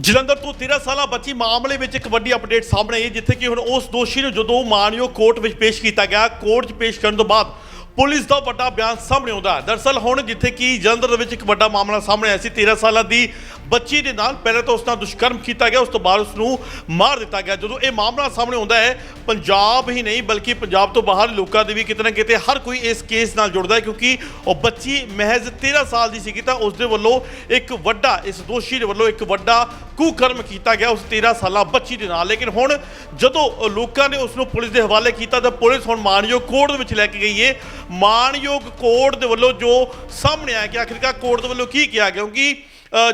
ਜਲੰਧਰ ਤੋਂ 13 ਸਾਲਾ ਬੱਚੀ ਮਾਮਲੇ ਵਿੱਚ ਇੱਕ ਵੱਡੀ ਅਪਡੇਟ ਸਾਹਮਣੇ ਆਈ, ਜਿੱਥੇ ਕਿ ਹੁਣ ਉਸ ਦੋਸ਼ੀ ਨੂੰ ਜਦੋਂ ਮਾਨਯੋਗ ਕੋਰਟ ਵਿੱਚ ਪੇਸ਼ ਕੀਤਾ ਗਿਆ, ਕੋਰਟ 'ਚ ਪੇਸ਼ ਕਰਨ ਤੋਂ ਬਾਅਦ ਪੁਲਿਸ ਦਾ ਵੱਡਾ ਬਿਆਨ ਸਾਹਮਣੇ ਆਉਂਦਾ ਹੈ। ਦਰਸਲ ਹੁਣ ਜਿੱਥੇ ਕਿ ਜਲੰਧਰ ਦੇ ਵਿੱਚ ਇੱਕ ਵੱਡਾ ਮਾਮਲਾ ਸਾਹਮਣੇ ਆਇਆ ਸੀ 13 ਸਾਲਾਂ ਦੀ ਬੱਚੀ ਦੇ ਨਾਲ ਪਹਿਲਾਂ ਤਾਂ ਉਸ ਨਾਲ ਦੁਸ਼ਕਰਮ ਕੀਤਾ ਗਿਆ, ਉਸ ਤੋਂ ਬਾਅਦ ਉਸ ਨੂੰ ਮਾਰ ਦਿੱਤਾ ਗਿਆ। ਜਦੋਂ ਇਹ ਮਾਮਲਾ ਸਾਹਮਣੇ ਆਉਂਦਾ ਹੈ, ਪੰਜਾਬ ਹੀ ਨਹੀਂ, ਬਲਕਿ ਪੰਜਾਬ ਤੋਂ ਬਾਹਰ ਲੋਕਾਂ ਦੇ ਵੀ ਕਿਤੇ ਨਾ ਕਿਤੇ ਹਰ ਕੋਈ ਇਸ ਕੇਸ ਨਾਲ ਜੁੜਦਾ ਹੈ, ਕਿਉਂਕਿ ਉਹ ਬੱਚੀ ਮਹਿਜ਼ 13 ਸਾਲ ਦੀ ਸੀਗੀ ਤਾਂ ਉਸ ਦੇ ਵੱਲੋਂ ਇੱਕ ਵੱਡਾ, ਇਸ ਦੋਸ਼ੀ ਦੇ ਵੱਲੋਂ ਇੱਕ ਵੱਡਾ ਕੁਕਰਮ ਕੀਤਾ ਗਿਆ ਉਸ 13 ਸਾਲਾਂ ਬੱਚੀ ਦੇ ਨਾਲ। ਲੇਕਿਨ ਹੁਣ ਜਦੋਂ ਲੋਕਾਂ ਨੇ ਉਸ ਨੂੰ ਪੁਲਿਸ ਦੇ ਹਵਾਲੇ ਕੀਤਾ, ਤਾਂ ਪੁਲਿਸ ਹੁਣ ਮਾਨਯੋਗ ਕੋਰਟ ਦੇ ਵਿੱਚ ਲੈ ਕੇ ਗਈ ਹੈ। ਮਾਨਯੋਗ ਕੋਰਟ ਦੇ ਵੱਲੋਂ ਜੋ ਸਾਹਮਣੇ ਆਇਆ ਕਿ ਆਖਿਰਕਾਰ ਕੋਰਟ ਦੇ ਵੱਲੋਂ ਕੀ ਕਿਹਾ ਗਿਆ, ਕਿਉਂਕਿ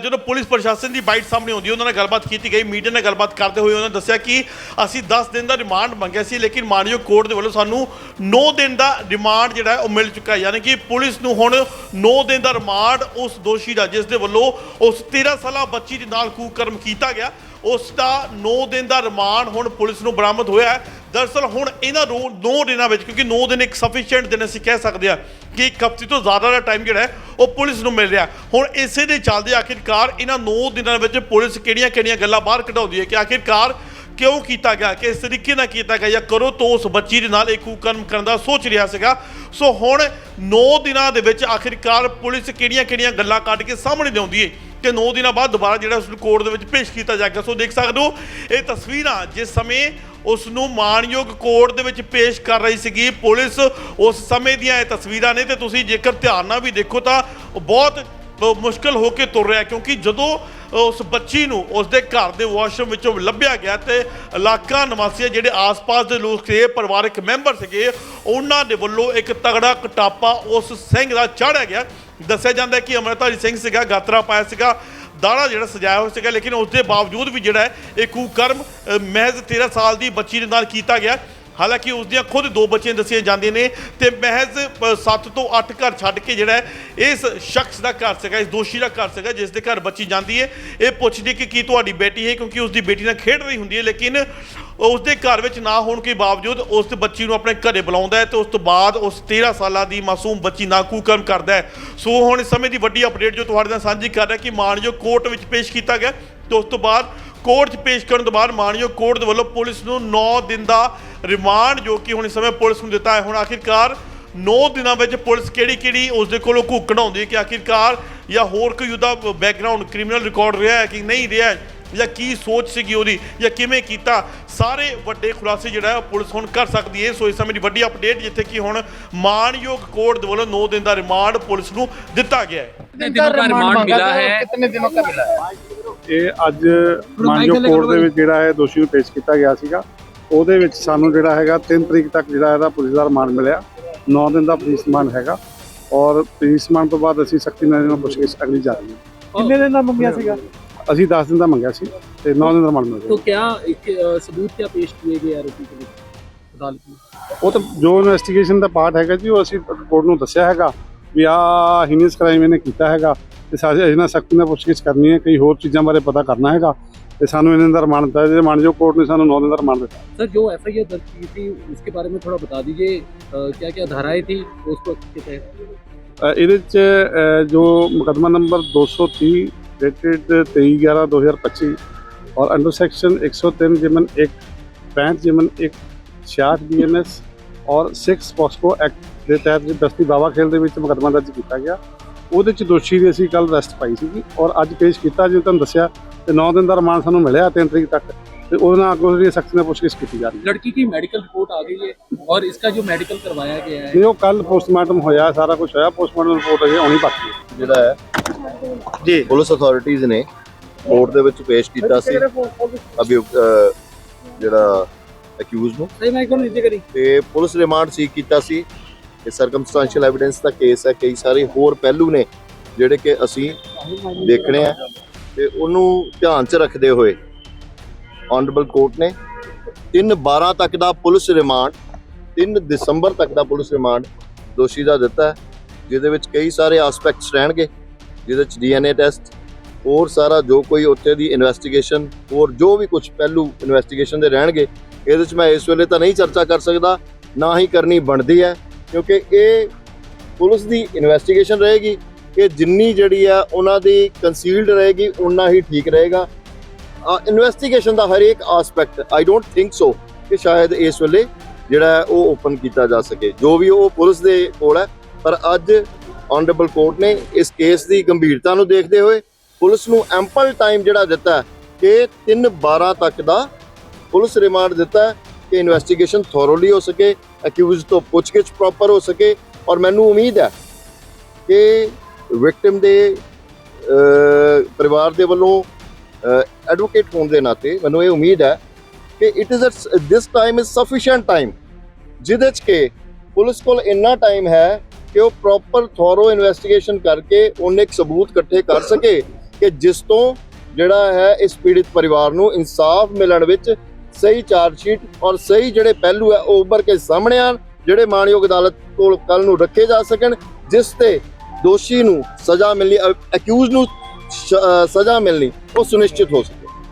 ਜਦੋਂ ਪੁਲਿਸ ਪ੍ਰਸ਼ਾਸਨ ਦੀ ਬਾਈਟ ਸਾਹਮਣੇ ਆਉਂਦੀ ਉਹਨਾਂ ਨਾਲ ਗੱਲਬਾਤ ਕੀਤੀ ਗਈ, ਮੀਡੀਆ ਨਾਲ ਗੱਲਬਾਤ ਕਰਦੇ ਹੋਏ ਉਹਨਾਂ ਨੇ ਦੱਸਿਆ ਕਿ ਅਸੀਂ 10 ਦਿਨ ਦਾ ਰਿਮਾਂਡ ਮੰਗਿਆ ਸੀ, ਲੇਕਿਨ ਮਾਨਯੋਗ ਕੋਰਟ ਦੇ ਵੱਲੋਂ ਸਾਨੂੰ 9 ਦਿਨ ਦਾ ਰਿਮਾਂਡ ਜਿਹੜਾ ਹੈ, ਉਹ ਮਿਲ ਚੁੱਕਾ ਹੈ। ਯਾਨੀ ਕਿ ਪੁਲਿਸ ਨੂੰ ਹੁਣ 9 ਦਿਨ ਦਾ ਰਿਮਾਂਡ ਉਸ ਦੋਸ਼ੀ ਦਾ, ਜਿਸ ਦੇ ਵੱਲੋਂ ਉਸ 13 ਸਾਲਾ ਬੱਚੀ ਦੇ ਨਾਲ ਕੁਕਰਮ ਕੀਤਾ ਗਿਆ। ਉਸ ਦਾ 9 ਦਿਨ ਦਾ ਰਿਮਾਂਡ ਹੁਣ ਪੁਲਿਸ ਨੂੰ ਬਰਾਮਦ ਹੋਇਆ ਹੈ। ਦਰਅਸਲ ਹੁਣ ਇਹਨਾਂ ਨੂੰ 9 ਦਿਨਾਂ ਵਿੱਚ, ਕਿਉਂਕਿ 9 ਦਿਨ ਇੱਕ ਸਫੀਸ਼ੀਐਂਟ ਦਿਨ ਅਸੀਂ ਕਹਿ ਸਕਦੇ ਹਾਂ ਕਿ ਇੱਕ ਹਫ਼ਤੇ ਤੋਂ ਜ਼ਿਆਦਾ ਦਾ ਟਾਈਮ ਜਿਹੜਾ ਹੈ, ਉਹ ਪੁਲਿਸ ਨੂੰ ਮਿਲ ਰਿਹਾ ਹੁਣ ਇਸੇ ਦੇ ਚੱਲਦੇ ਆਖਿਰਕਾਰ ਇਹਨਾਂ 9 ਦਿਨਾਂ ਵਿੱਚ ਪੁਲਿਸ ਕਿਹੜੀਆਂ-ਕਿਹੜੀਆਂ ਗੱਲਾਂ ਬਾਹਰ ਕਢਾਉਂਦੀ ਹੈ ਕਿ ਆਖਿਰਕਾਰ ਕਿਉਂ ਕੀਤਾ ਗਿਆ, ਕਿ ਇਸ ਤਰੀਕੇ ਨਾਲ ਕੀਤਾ ਗਿਆ ਜਾਂ ਕਰੋ ਤੋਂ ਉਸ ਬੱਚੀ ਦੇ ਨਾਲ ਇੱਕ ਕੁਕਰਮ ਕਰਨ ਦਾ ਸੋਚ ਰਿਹਾ ਸੀਗਾ। ਸੋ ਹੁਣ 9 ਦਿਨਾਂ ਦੇ ਵਿੱਚ ਆਖਿਰਕਾਰ ਪੁਲਿਸ ਕਿਹੜੀਆਂ-ਕਿਹੜੀਆਂ ਗੱਲਾਂ ਕੱਢ ਕੇ ਸਾਹਮਣੇ ਲਿਆਉਂਦੀ ਹੈ। ਕਿ 9 ਦਿਨਾਂ ਬਾਅਦ ਦੁਬਾਰਾ ਜਿਹੜਾ ਉਸ ਨੂੰ ਕੋਰਟ ਦੇ ਵਿੱਚ ਪੇਸ਼ ਕੀਤਾ ਜਾਏਗਾ। ਸੋ ਦੇਖ ਸਕਦੇ ਹੋ ਇਹ ਤਸਵੀਰਾਂ ਜਿਸ ਸਮੇਂ ਉਸ ਨੂੰ ਮਾਨਯੋਗ ਕੋਰਟ ਦੇ ਵਿੱਚ ਪੇਸ਼ ਕਰ ਰਹੀ ਸੀਗੀ ਪੁਲਿਸ ਉਸ ਸਮੇਂ ਦੀਆਂ ਇਹ ਤਸਵੀਰਾਂ ਨੇ ਤੇ ਤੁਸੀਂ ਜੇਕਰ ਧਿਆਨ ਨਾਲ ਵੀ ਦੇਖੋ ਤਾਂ ਬਹੁਤ ਅ, ਮੁਸ਼ਕਲ ਹੋ ਕੇ ਤੁਰ ਰਿਹਾ ਕਿਉਂਕਿ ਜਦੋਂ ਉਸ ਬੱਚੀ ਨੂੰ ਉਸ ਦੇ ਘਰ ਦੇ ਵਾਸ਼ਰੂਮ ਵਿੱਚੋਂ ਲੱਭਿਆ ਗਿਆ ਤੇ ਇਲਾਕਾ ਨਿਵਾਸੀ ਜਿਹੜੇ ਆਸ-ਪਾਸ ਦੇ ਲੋਕ ਸੀ ਪਰਿਵਾਰਕ ਮੈਂਬਰ ਸੀਗੇ ਉਹਨਾਂ ਦੇ ਵੱਲੋਂ ਇੱਕ ਤਗੜਾ ਕਟਾਪਾ ਉਸ ਸਿੰਘ ਦਾ ਚਾੜਿਆ ਗਿਆ। ਦੱਸਿਆ ਜਾਂਦਾ ਕਿ ਅਮਰਤਾਰੀ ਸਿੰਘ ਸੀਗਾ, ਗਾਤਰਾ ਪਾਇਆ ਸੀਗਾ, ਦਾੜਾ ਜਿਹੜਾ ਸਜਾਇਆ ਹੋਇਆ ਸੀਗਾ, ਲੇਕਿਨ ਉਸ ਦੇ ਬਾਵਜੂਦ ਵੀ ਜਿਹੜਾ ਇਹ ਕੁਕਰਮ ਮਹਿਜ਼ 13 ਸਾਲ ਦੀ ਬੱਚੀ ਦੇ ਨਾਲ ਕੀਤਾ ਗਿਆ। ਹਾਲਾਂਕਿ ਉਸ ਦੀਆਂ ਖੁਦ ਦੋ ਬੱਚੀਆਂ ਦੱਸੀਆਂ ਜਾਂਦੀਆਂ ਨੇ ਤੇ ਮਹਿਜ਼ 7 ਤੋਂ 8 ਘਰ ਛੱਡ ਕੇ ਜਿਹੜਾ ਇਸ ਸ਼ਖਸ ਦਾ ਘਰ ਸੀਗਾ, ਇਸ ਦੋਸ਼ੀ ਦਾ ਘਰ ਸੀਗਾ, ਜਿਸ ਦੇ ਘਰ ਬੱਚੀ ਜਾਂਦੀ ਹੈ। ਇਹ ਪੁੱਛਦੀ ਕਿ ਕੀ ਤੁਹਾਡੀ ਬੇਟੀ ਹੈ, ਕਿਉਂਕਿ ਉਸ ਦੀ ਬੇਟੀ ਨਾਲ ਖੇਡ ਰਹੀ ਹੁੰਦੀ ਹੈ, ਲੇਕਿਨ ਉਸ ਦੇ ਘਰ ਵਿੱਚ ਨਾ ਹੋਣ ਕੇ ਬਾਵਜੂਦ ਉਸ ਬੱਚੀ ਨੂੰ ਆਪਣੇ ਘਰੇ ਬੁਲਾਉਂਦਾ ਹੈ ਤੇ ਉਸ ਤੋਂ ਬਾਅਦ ਉਸ 13 ਸਾਲਾਂ ਦੀ ਮਾਸੂਮ ਬੱਚੀ ਨਾਲ ਕੁਕਰਮ ਕਰਦਾ ਹੈ। ਸੋ ਹੁਣ ਇਸ ਸਮੇਂ ਦੀ ਵੱਡੀ ਅਪਡੇਟ ਜੋ ਤੁਹਾਡੇ ਨਾਲ ਸਾਂਝੀ ਕਰ ਰਿਹਾ ਕਿ ਮਾਨਯੋਗ ਕੋਰਟ ਵਿੱਚ ਪੇਸ਼ ਕੀਤਾ ਗਿਆ ਤੇ ਉਸ ਤੋਂ ਬਾਅਦ ਕੋਰਟ 'ਚ ਪੇਸ਼ ਕਰਨ ਤੋਂ ਬਾਅਦ ਮਾਨਯੋਗ ਕੋਰਟ ਦੇ ਵੱਲੋਂ ਪੁਲਿਸ ਨੂੰ 9 ਦਿਨ ਦਾ ਰਿਮਾਂਡ ਜੋ ਕਿ ਹੁਣ ਇਸ ਸਮੇਂ ਪੁਲਿਸ ਨੂੰ ਦਿੱਤਾ ਹੈ। ਹੁਣ ਆਖਿਰਕਾਰ 9 ਦਿਨਾਂ ਵਿੱਚ ਪੁਲਿਸ ਕਿਹੜੀ ਕਿਹੜੀ ਉਸ ਦੇ ਕੋਲੋਂ ਘੂਕ ਆਉਂਦੀ ਹੈ ਕਿ ਆਖਿਰਕਾਰ ਜਾਂ ਹੋਰ ਕੋਈ ਉਹਦਾ ਬੈਕਗ੍ਰਾਉਂਡ ਕ੍ਰਿਮੀਨਲ ਰਿਕਾਰਡ ਰਿਹਾ ਹੈ ਕਿ ਨਹੀਂ ਰਿਹਾ ਜਾਂ ਕੀ ਸੋਚ ਸੀਗੀ ਉਹਦੀ ਜਾਂ ਕਿਵੇਂ ਕੀਤਾ ਸਾਰੇ ਵੱਡੇ ਖੁਲਾਸੇ ਜਿਹੜਾ ਹੈ ਪੁਲਿਸ ਹੁਣ ਕਰ ਸਕਦੀ ਹੈ। ਸੋ ਇਸ ਸਮੇਂ ਦੀ ਵੱਡੀ ਅਪਡੇਟ ਜਿੱਥੇ ਕਿ ਹੁਣ ਮਾਨਯੋਗ ਕੋਰਟ ਦੇ ਵੱਲੋਂ 9 ਦਿਨ ਦਾ ਰਿਮਾਂਡ ਪੁਲਿਸ ਨੂੰ ਦਿੱਤਾ ਗਿਆ ਹੈ। ਇਹ ਅੱਜ ਮਾਨਯੋਗ ਕੋਰਟ ਦੇ ਵਿੱਚ ਜਿਹੜਾ ਹੈ ਦੋਸ਼ੀ ਨੂੰ ਪੇਸ਼ ਕੀਤਾ ਗਿਆ ਸੀਗਾ। ਉਹਦੇ ਵਿੱਚ ਸਾਨੂੰ ਜਿਹੜਾ ਹੈਗਾ 3 ਤਰੀਕ ਤੱਕ ਜਿਹੜਾ ਇਹਦਾ ਪੁਲਿਸ ਦਾ ਰਿਮਾਂਡ ਮਿਲਿਆ। 9 ਦਿਨ ਦਾ ਪੁਲਿਸ ਰਿਮਾਂਡ ਹੈਗਾ। ਔਰ ਪੁਲਿਸ ਰਿਮਾਂਡ ਤੋਂ ਬਾਅਦ ਅਸੀਂ ਸਖਤੀ ਨਾਲ ਇਹਨਾਂ ਪੁੱਛਗਿੱਛ ਅਗਲੀ ਜਾ ਕਿੰਨੇ ਦਿਨ ਦਾ ਮੰਗਿਆ ਸੀਗਾ? ਅਸੀਂ 10 ਦਿਨ ਦਾ ਮੰਗਿਆ ਸੀ ਤੇ 9 ਦਿਨ ਦਾ ਰਿਮਾਂਡ ਮਿਲ तो ਗਿਆ क्या एक, अ, सबूत क्या पेश किए गए आरोपी के लिए अदालत में ਉਹ ਤਾਂ ਜੋ ਇਨਵੈਸਟੀਗੇਸ਼ਨ ਦਾ ਪਾਰਟ ਹੈਗਾ ਜੀ ਉਹ ਅਸੀਂ ਕੋਰਟ ਨੂੰ ਦੱਸਿਆ ਹੈਗਾ ਵੀ ਆ ਹੀਨੀਅਸ ਕ੍ਰਾਈਮ ਇਹਨੇ ਕੀਤਾ ਹੈਗਾ ਤੇ ਸਾਰੇ ਅਸੀਂ ਨਾਲ ਸਖਤੀ ਨਾਲ ਪੁੱਛਗਿੱਛ ਕਰਨੀ ਹੈ ਕਈ ਹੋਰ ਚੀਜ਼ਾਂ ਬਾਰੇ ਪਤਾ ਕਰਨਾ ਹੈਗਾ ਤੇ ਸਾਨੂੰ ਇਹਨਾਂ ਦਾ ਰਿਮਾਂਡ ਦਿੱਤਾ ਜੇ ਮਾਨਯੋਗ ਕੋਰਟ ਨੇ ਸਾਨੂੰ 9 ਦਿਨ ਦਾ ਰਿਮਾਂਡ ਦਿੱਤਾ सर जो एफ आई आर दर्ज की थी उसके बारे में थोड़ा बता दीजिए क्या क्या धाराएं थी उसको के तहत ਅ, ਇਹਦੇ ਚ ਅ, ਜੋ ਮੁਕੱਦਮਾ ਨੰਬਰ 230 ਡੇਟਡ 23/11/2025 ਔਰ ਅੰਡਰ ਸੈਕਸ਼ਨ 103 ਜਿਮਨ 1 65 ਜਿਮਨ 1 66 ਬੀਐਨਐਸ ਔਰ 6 ਪੋਸਕੋ ਐਕਟ ਦੇ ਤਹਿਤ ਜੋ ਬਸਤੀ ਬਾਵਾ ਖੇਲ ਦੇ ਵਿੱਚ ਮੁਕੱਦਮਾ ਦਰਜ ਕੀਤਾ ਗਿਆ ਉਹਦੇ ਚ ਦੋਸ਼ੀ ਦੀ ਅਸੀਂ ਕੱਲ ਅਰੈਸਟ ਪਾਈ ਸੀਗੀ ਔਰ ਅੱਜ ਪੇਸ਼ ਕੀਤਾ ਜਿਵੇਂ ਤੁਹਾਨੂੰ ਦੱਸਿਆ ਤੇ 9 ਦਿਨ ਦਾ ਰਿਮਾਂਡ ਸਾਨੂੰ ਮਿਲਿਆ 3 ਤਰੀਕ ਤੱਕ ਤੇ ਉਹਦੇ ਨਾਲ ਅੱਗੋਂ ਜਿਹੜੀ ਸਖਤੀ ਨਾਲ ਪੁੱਛਗਿੱਛ ਕੀਤੀ ਜਾ ਰਹੀ ਹੈ लड़की की मेडिकल रिपोर्ट आ गई है और इसका जो मेडिकल करवाया गया है ਜੇ ਉਹ ਕੱਲ ਪੋਸਟਮਾਰਟਮ ਹੋਇਆ ਸਾਰਾ ਕੁਝ ਹੋਇਆ ਪੋਸਟਮਾਰਟਮ ਰਿਪੋਰਟ ਅਜੇ ਆਉਣੀ ਬਾਕੀ ਹੈ ਜਿਹੜਾ ਹੈ ਜੀ। ਪੁਲਿਸ ਅਥਾਰਟੀਜ਼ ਨੇ ਕੋਰਟ ਦੇ ਵਿੱਚ ਪੇਸ਼ ਕੀਤਾ ਸੀ ਅਭਿਯੁਕਤ ਜਿਹੜਾ ਅਕਿਊਜ਼ ਨੂੰ। ਨਹੀਂ ਮੈਂ ਕੋਈ ਨਹੀਂ ਕਰੀ। ਤੇ ਪੁਲਿਸ ਰਿਮਾਂਡ ਸੀ ਕੀਤਾ ਸੀ। ਇਹ ਸਰਕਮਸਟੈਂਸ਼ੀਅਲ ਐਵੀਡੈਂਸ ਦਾ ਕੇਸ ਹੈ। ਕਈ ਸਾਰੇ ਹੋਰ ਪਹਿਲੂ ਨੇ ਜਿਹੜੇ ਕਿ ਅਸੀਂ ਦੇਖਣੇ ਆ। ਤੇ ਉਹਨੂੰ ਧਿਆਨ 'ਚ ਰੱਖਦੇ ਹੋਏ ਆਨਰੇਬਲ ਕੋਰਟ ਨੇ 3 12 ਤੱਕ ਦਾ ਪੁਲਿਸ ਰਿਮਾਂਡ 3 ਦਸੰਬਰ ਤੱਕ ਦਾ ਪੁਲਿਸ ਰਿਮਾਂਡ ਦੋਸ਼ੀ ਦਾ ਦਿੱਤਾ ਜਿਹਦੇ ਵਿੱਚ ਕਈ ਸਾਰੇ ਐਸਪੈਕਟਸ ਰਹਿਣਗੇ। ਜਿਹਦੇ ਵਿੱਚ ਡੀਐਨਏ ਟੈਸਟ ਹੋਰ ਸਾਰਾ ਜੋ ਕੋਈ ਉੱਥੇ ਦੀ ਇਨਵੈਸਟੀਗੇਸ਼ਨ ਹੋਰ ਜੋ ਵੀ ਕੁਝ ਪਹਿਲੂ ਇਨਵੈਸਟੀਗੇਸ਼ਨ ਦੇ ਰਹਿਣਗੇ, ਇਹਦੇ 'ਚ ਮੈਂ ਇਸ ਵੇਲੇ ਤਾਂ ਨਹੀਂ ਚਰਚਾ ਕਰ ਸਕਦਾ, ਨਾ ਹੀ ਕਰਨੀ ਬਣਦੀ ਹੈ, ਕਿਉਂਕਿ ਇਹ ਪੁਲਿਸ ਦੀ ਇਨਵੈਸਟੀਗੇਸ਼ਨ ਰਹੇਗੀ ਕਿ ਜਿੰਨੀ ਜਿਹੜੀ ਆ ਉਹਨਾਂ ਦੀ ਕੰਸੀਲਡ ਰਹੇਗੀ ਉਨਾ ਹੀ ਠੀਕ ਰਹੇਗਾ। ਇਨਵੈਸਟੀਗੇਸ਼ਨ ਦਾ ਹਰੇਕ aspect I don't think so ਕਿ ਸ਼ਾਇਦ ਇਸ ਵੇਲੇ ਜਿਹੜਾ ਹੈ ਉਹ ਓਪਨ ਕੀਤਾ ਜਾ ਸਕੇ, ਜੋ ਵੀ ਉਹ ਪੁਲਿਸ ਦੇ ਕੋਲ ਹੈ, ਪਰ ਅੱਜ ਆਨਰੇਬਲ ਕੋਰਟ ਨੇ ਇਸ ਕੇਸ ਦੀ ਗੰਭੀਰਤਾ ਨੂੰ ਦੇਖਦੇ ਹੋਏ ਪੁਲਿਸ ਨੂੰ ਐਂਪਲ ਟਾਈਮ ਜਿਹੜਾ ਦਿੱਤਾ ਕਿ 3 12 ਤੱਕ ਦਾ ਪੁਲਿਸ ਰਿਮਾਂਡ ਦਿੱਤਾ ਕਿ ਇਨਵੈਸਟੀਗੇਸ਼ਨ ਥੋਰੋਲੀ ਹੋ ਸਕੇ ਅਕਿਊਜ਼ ਤੋਂ ਪੁੱਛਗਿੱਛ ਪ੍ਰੋਪਰ ਹੋ ਸਕੇ ਔਰ ਮੈਨੂੰ ਉਮੀਦ ਹੈ ਕਿ ਵਿਕਟਿਮ ਦੇ ਪਰਿਵਾਰ ਦੇ ਵੱਲੋਂ ਐਡਵੋਕੇਟ ਹੋਣ ਦੇ ਨਾਤੇ ਮੈਨੂੰ ਇਹ ਉਮੀਦ ਹੈ ਕਿ it is this time is sufficient time ਜਿਹਦੇ ਚ ਕਿ ਪੁਲਿਸ ਕੋਲ ਇੰਨਾ ਟਾਈਮ ਹੈ ਕਿ ਉਹ ਪ੍ਰੋਪਰ ਥੋਰੋ ਇਨਵੈਸਟੀਗੇਸ਼ਨ ਕਰਕੇ ਉਹਨੇ ਇੱਕ ਸਬੂਤ ਇਕੱਠੇ ਕਰ ਸਕੇ ਕਿ ਜਿਸ ਤੋਂ ਜਿਹੜਾ ਹੈ ਇਸ ਪੀੜਿਤ ਪਰਿਵਾਰ ਨੂੰ ਇਨਸਾਫ ਮਿਲਣ ਵਿੱਚ ਸਹੀ ਚਾਰਜ ਸ਼ੀਟ ਔਰ ਸਹੀ ਜਿਹੜੇ ਪਹਿਲੂ ਹੈ ਉਹ ਉੱਭਰ ਕੇ ਸਾਹਮਣੇ ਆਣ ਜਿਹੜੇ ਮਾਣਯੋਗ ਅਦਾਲਤ ਕੋਲ ਕੱਲ ਨੂੰ ਰੱਖੇ ਜਾ ਸਕਣ, ਜਿਸ ਤੇ ਦੋਸ਼ੀ ਨੂੰ ਸਜ਼ਾ ਮਿਲਣੀ ਅਕਿਊਜ਼ ਨੂੰ ਸਜ਼ਾ ਮਿਲਣੀ, ਉਹ ਸੁਨਿਸ਼ਚਿਤ ਹੋ ਸਕੇ।